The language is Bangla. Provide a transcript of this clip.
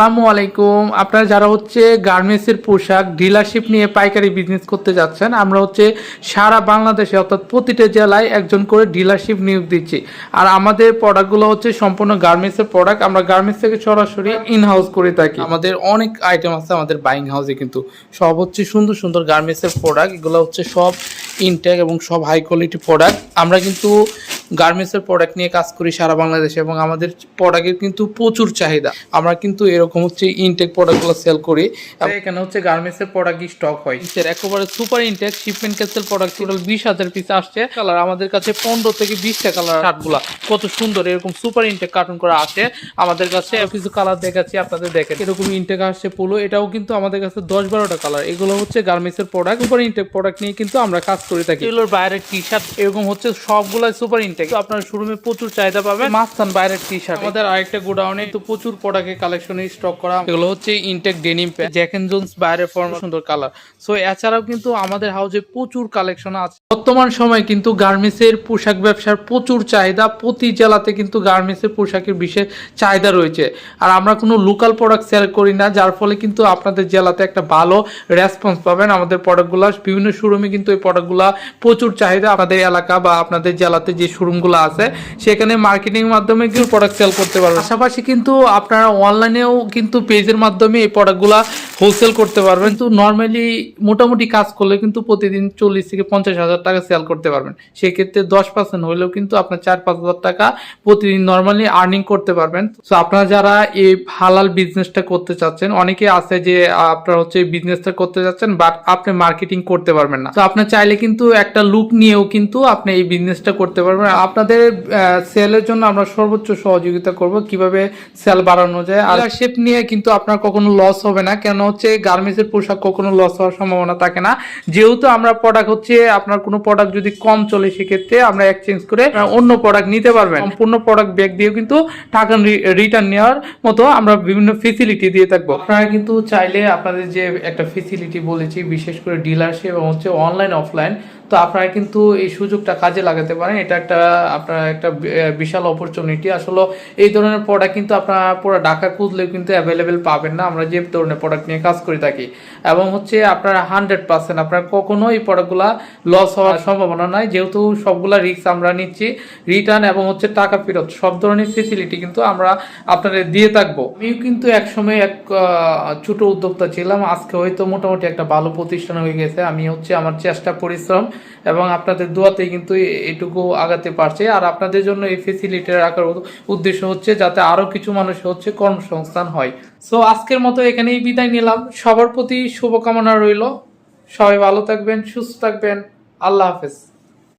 আসসালামু আলাইকুম। আপনারা যারা হচ্ছে গার্মেন্টসের পোশাক, ডিলারশিপ নিয়ে পাইকারি বিজনেস করতে যাচ্ছেন, আমরা হচ্ছে সারা বাংলাদেশে অর্থাৎ প্রতিটা জেলায় একজন করে ডিলারশিপ নিয়োগ দিচ্ছি। আর আমাদের প্রোডাক্টগুলো হচ্ছে সম্পূর্ণ গার্মেন্টসের প্রোডাক্ট আমরা গার্মেন্টস থেকে সরাসরি ইন হাউস করে থাকি। আমাদের অনেক আইটেম আছে আমাদের বাইং হাউসে কিন্তু। সব হচ্ছে সুন্দর সুন্দর গার্মেন্টসের প্রোডাক্ট এগুলো হচ্ছে সব ইনটেক এবং সব হাই কোয়ালিটি প্রোডাক্ট আমরা কিন্তু গার্মেন্টসের প্রোডাক্ট নিয়ে কাজ করি সারা বাংলাদেশে এবং আমাদের প্রোডাক্টের কিন্তু প্রচুর চাহিদা। আমরা কিন্তু এরকম হচ্ছে ইনটেক প্রোডাক্টগুলো সেল করি। এখানে হচ্ছে গার্মেন্টসের প্রোডাক্ট স্টক হয়? এর একেবারে super intake shipment cancel product total বিশ হাজার পিস আসছে। কালার আমাদের কাছে পনেরো থেকে বিশটা কালার শার্টগুলা কত সুন্দর এরকম সুপার ইনটেক কার্টুন করে আসে। আমাদের কাছে কিছু কালার দেখাচ্ছি আপনাদের দেখেন। এরকম ইনটেক আসছে পোলো এটাও কিন্তু আমাদের কাছে দশ বারোটা কালার এগুলো হচ্ছে গার্মেন্টসের প্রোডাক্ট সুপার ইনটেক প্রোডাক্ট নিয়ে কিন্তু আমরা কাজ করে থাকি। এগুলোর বাইরের টি শার্ট এরকম হচ্ছে সবগুলাই সুপার ইনটেক আপনার শোরুমে প্রচুর চাহিদা পাবে মাস্তান বাইরের টি শার্ট আমাদের আরেকটা গোডাউনে তো প্রচুর প্রোডাক্টের কালেকশনে স্টক করা। এগুলো হচ্ছে intake denim Jack and Jones বাইরের ফর্ম সুন্দর কালার সো এছাড়াও কিন্তু আমাদের হাউসে প্রচুর কালেকশন আছে। বর্তমান সময় কিন্তু গার্মেন্টসের পোশাক ব্যবসার প্রচুর চাহিদা। প্রতি জেলাতে কিন্তু গার্মেন্টসের পোশাকের বিশেষ চাহিদা রয়েছে। আর আমরা কোনো লোকাল প্রোডাক্ট সেল করি না যার ফলে কিন্তু আপনাদের জেলাতে একটা ভালো রেসপন্স পাবেন আমাদের প্রোডাক্টগুলো বিভিন্ন শোরুমে কিন্তু এই প্রোডাক্টগুলো প্রচুর চাহিদা। আপনাদের এলাকা বা আপনাদের জেলাতে যে শোরুমগুলো আছে, সেখানে মার্কেটিং মাধ্যমে কিন্তু প্রোডাক্ট সেল করতে পারবেন পাশাপাশি কিন্তু আপনারা অনলাইনেও কিন্তু পেজের মাধ্যমে এই প্রোডাক্টগুলো হোলসেল করতে পারবেন। তো নর্মালি মোটামুটি কাজ করলে কিন্তু প্রতিদিন চল্লিশ থেকে পঞ্চাশ হাজার টাকা সেল করতে পারবেন। সেক্ষেত্রে দশ পার্সেন্ট হলেও কিন্তু আপনার চার পাঁচ হাজার টাকা প্রতিদিন নর্মালি আর্নিং করতে পারবেন। তো আপনারা যারা এই হালাল বিজনেসটা করতে চাচ্ছেন অনেকে আছে যে আপনারা হচ্ছে বিজনেসটা করতে চাচ্ছেন বাট আপনি মার্কেটিং করতে পারবেন না। তো আপনি চাইলে কিন্তু একটা লুক নিয়েও কিন্তু আপনি এই বিজনেসটা করতে পারবেন। আপনাদের সেলের জন্য আমরা সর্বোচ্চ সহযোগিতা করব কীভাবে সেল বাড়ানো যায়। আর শেপ নিয়ে কিন্তু আপনার কখনো লস হবে না। কেন হচ্ছে গার্মেন্টসের পোশাক কখনো লস হওয়ার সম্ভাবনা থাকে না। যেহেতু আমরা প্রোডাক্ট হচ্ছে, আপনার কোনো প্রোডাক্ট যদি কম চলে, সেক্ষেত্রে আমরা এক্সচেঞ্জ করে অন্য প্রোডাক্ট নিতে পারবেন। সম্পূর্ণ প্রোডাক্ট ব্যাগ দিয়েও কিন্তু টাকা রিটার্ন নেওয়ার মতো আমরা বিভিন্ন ফেসিলিটি দিয়ে থাকব। আপনারা কিন্তু চাইলে আপনাদের যে একটা ফেসিলিটি বলেছি, বিশেষ করে ডিলারশিপ এবং হচ্ছে অনলাইন অফলাইন তো আপনারা কিন্তু এই সুযোগটা কাজে লাগাতে পারেন। এটা একটা, আপনার একটা বিশাল অপরচুনিটি আসলে এই ধরনের প্রোডাক্ট কিন্তু আপনারা পুরো ঢাকা খুঁজলেও কিন্তু অ্যাভেলেবেল পাবেন না। আমরা যে ধরনের প্রোডাক্ট নিয়ে কাজ করে থাকি। এবং হচ্ছে আপনারা হান্ড্রেড পার্সেন্ট আপনার কখনো এই প্রোডাক্টগুলো লস হওয়ার সম্ভাবনা নাই। যেহেতু সবগুলা রিস্ক আমরা নিচ্ছি। রিটার্ন এবং হচ্ছে টাকা ফেরত, সব ধরনের ফেসিলিটি কিন্তু আমরা আপনাদের দিয়ে থাকব। আমিও কিন্তু একসময় এক ছোট উদ্যোক্তা ছিলাম। আজকে হয়তো মোটামুটি একটা ভালো প্রতিষ্ঠান হয়ে গেছে। আমি হচ্ছে আমার চেষ্টা, পরিশ্রম এবং আপনাদের দোয়াতে কিন্তু এটুকু আগাতে পারছে। আর আপনাদের জন্য এই ফেসিলিটি রাখার উদ্দেশ্য হচ্ছে যাতে আরও কিছু মানুষ হচ্ছে কর্মসংস্থান হয়। সো আজকের মতো এখানেই বিদায় নিলাম। সবার প্রতি শুভকামনা রইল। সবাই ভালো থাকবেন, সুস্থ থাকবেন। আল্লাহ হাফেজ।